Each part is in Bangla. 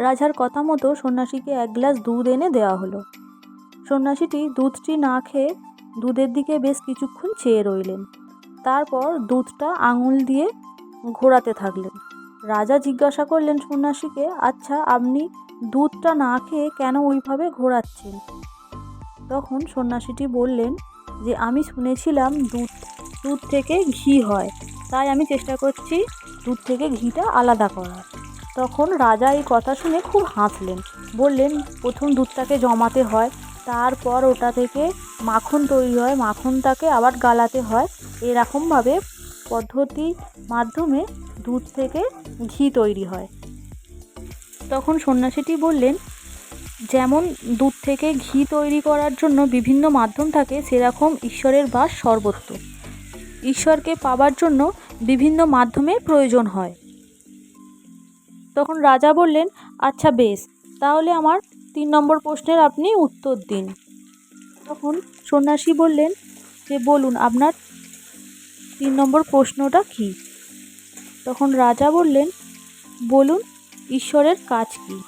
রাজার কথা মতো সন্ন্যাসীকে এক গ্লাস দুধ এনে দেওয়া হলো। সন্ন্যাসীটি দুধটি না খেয়ে দুধের দিকে বেশ কিছুক্ষণ চেয়ে রইলেন। তারপর দুধটা আঙুল দিয়ে ঘোরাতে থাকলেন। রাজা জিজ্ঞাসা করলেন সন্ন্যাসীকে আচ্ছা আপনি দুধটা না খেয়ে কেন ওইভাবে ঘোরাচ্ছেন? তখন সন্ন্যাসীটি বললেন যে, আমি শুনেছিলাম দুধ দুধ থেকে ঘি হয়, তাই আমি চেষ্টা করছি দুধ থেকে ঘিটা আলাদা করার। তখন রাজা এই কথা শুনে খুব হাসলেন। বললেন, প্রথম দুধটাকে জমাতে হয়, তারপর ওটা থেকে মাখন তৈরি হয়, মাখনটাকে আবার গালাতে হয়। এরকমভাবে পদ্ধতির মাধ্যমে দুধ থেকে ঘি তৈরি হয়। তখন সন্ন্যাসীটি বললেন, যেমন দুধ থেকে ঘি তৈরি করার জন্য বিভিন্ন মাধ্যম থাকে, সেরকম ঈশ্বরের বাস সর্বত্র। ঈশ্বরকে পাবার জন্য বিভিন্ন মাধ্যমের প্রয়োজন হয়। তখন রাজা বললেন আচ্ছা বেশ, তাহলে আমার তিন নম্বর প্রশ্নের আপনি উত্তর দিন। তখন সন্ন্যাসী বললেন, যে বলুন, আপনার তিন নম্বর প্রশ্নটা কী? তখন রাজা বললেন, বলুন, ঈশ্বরের কাজ কী?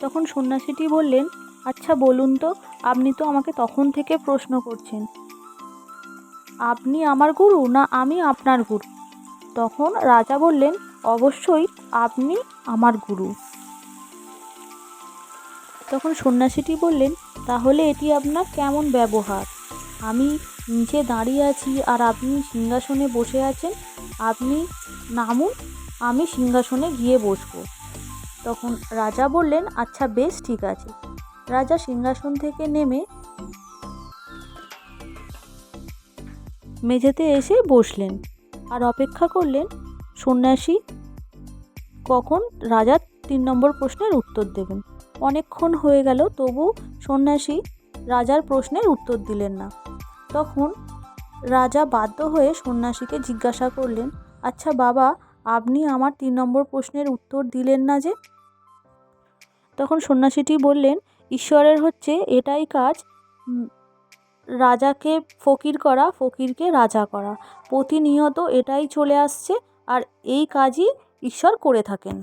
তখন সন্ন্যাসীটি বললেন আচ্ছা বলুন তো, আপনি তো আমাকে তখন থেকে প্রশ্ন করছেন। আপনি আমার গুরু না আমি আপনার গুরু? তখন রাজা বললেন অবশ্যই আপনি আমার গুরু। তখন সন্ন্যাসীটি বললেন, তাহলে এটি আপনার কেমন ব্যবহার? আমি নিচে দাঁড়িয়ে আছি আর আপনি সিংহাসনে বসে আছেন। আপনি নামুন, আমি সিংহাসনে গিয়ে বসবো। তখন রাজা বললেন আচ্ছা বেশ, ঠিক আছে। রাজা সিংহাসন থেকে নেমে মেঝেতে এসে বসলেন আর অপেক্ষা করলেন সন্ন্যাসী? কখন? রাজার তিন নম্বর প্রশ্নের উত্তর দেবেন। অনেকক্ষণ হয়ে গেল, তবু সন্ন্যাসী রাজার প্রশ্নের উত্তর দিলেন না। তখন রাজা বাধ্য হয়ে সন্ন্যাসীকে জিজ্ঞাসা করলেন আচ্ছা বাবা, আপনি আমার তিন নম্বর প্রশ্নের উত্তর দিলেন না যে? তখন সন্ন্যাসীটি বললেন, ঈশ্বরের হচ্ছে এটাই কাজ রাজাকে ফকির করা, ফকিরকে রাজা করা। প্রতিনিয়ত এটাই চলে আসছে আর এই কাজই ঈশ্বর করে থাকেন।